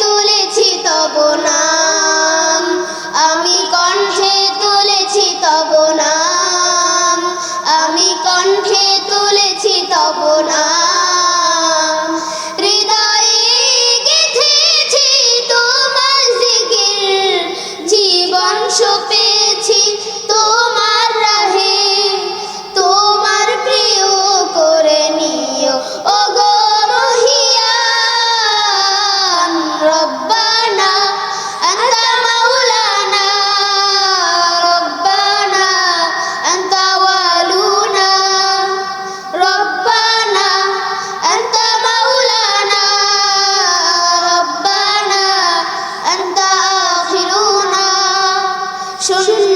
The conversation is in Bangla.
তুলেছি তব না। সুন্দর